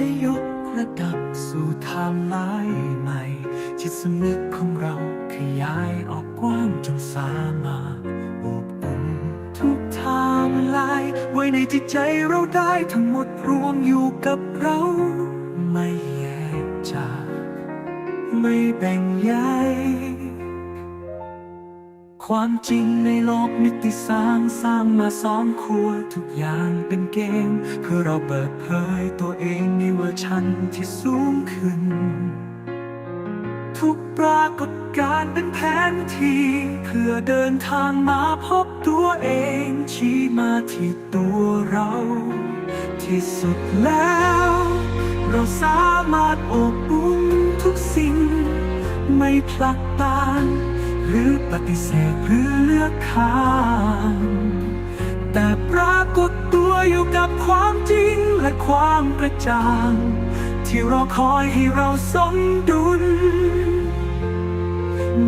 ได้ยกระดับสู่ไทม์ไลน์ใหม่ จิตสำนึกของเราขยายออกกว้างจนสามารถอบอุ่นทุกไทม์ไลน์ไว้ในจิตใจเราได้ทั้งหมดรวมอยู่กับเรา ไม่แยกจากไม่แบ่งแยก ความจริงในโลกมิติสร้างสร้างมาซ้อมครัวทุกอย่างเป็นเกม เพื่อเราเปิดเผยตัวเองในเวอร์ชันที่สูงขึ้น ทุกปรากฏการเป็นแผนที่เพื่อเดินทางมาพบตัวเองชี้มาที่ตัวเรา ที่สุดแล้ว เราสามารถอบอุ้มทุกสิ่ง ไม่ผลักตาน หรือปฏิเสธหรือเลือกข้ามแต่ปรากฏตัวอยู่กับความจริงและความกระจ่าง ที่รอคอยให้เราสมดุล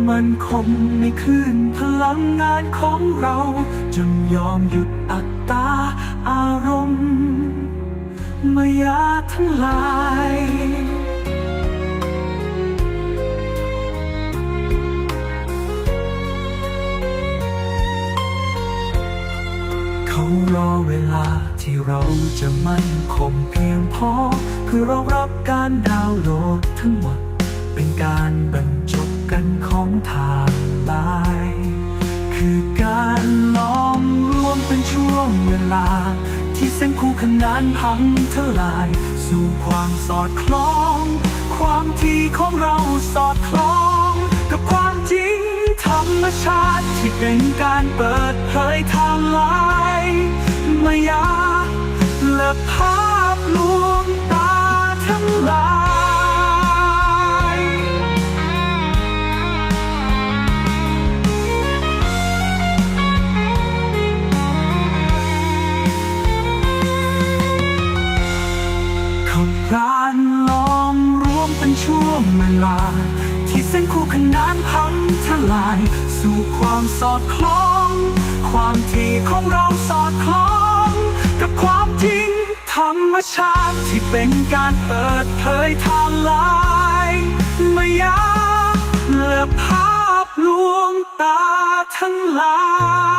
มันคงในคืนพลังงานของเรา จนยอมหยุดอัตตาอารมณ์ มายาทั้งหลาย เขารอเวลาที่เราจะมั่นคงเพียงพอเพื่อรองรับการดาวน์โหลดทั้งหมด เป็นการบรรจบกันของทางลายคือการล้อมรวมเป็นช่วงเวลา ที่เส้นคู่ขนานพังทลาย สู่ความสอดคล้อง ความที่ของเราสอดคล้อง กับความจริงธรรมชาติที่เป็นการเปิดเผยทาง ช่วงเวลา ที่เส้นคู่ขนานพังทลาย สู่ความสอดคล้อง ความที่ของเราสอดคล้อง กับความจริงธรรมชาติที่เป็นการเปิดเผยทางลายมายาและภาพลวงตาทั้งหลาย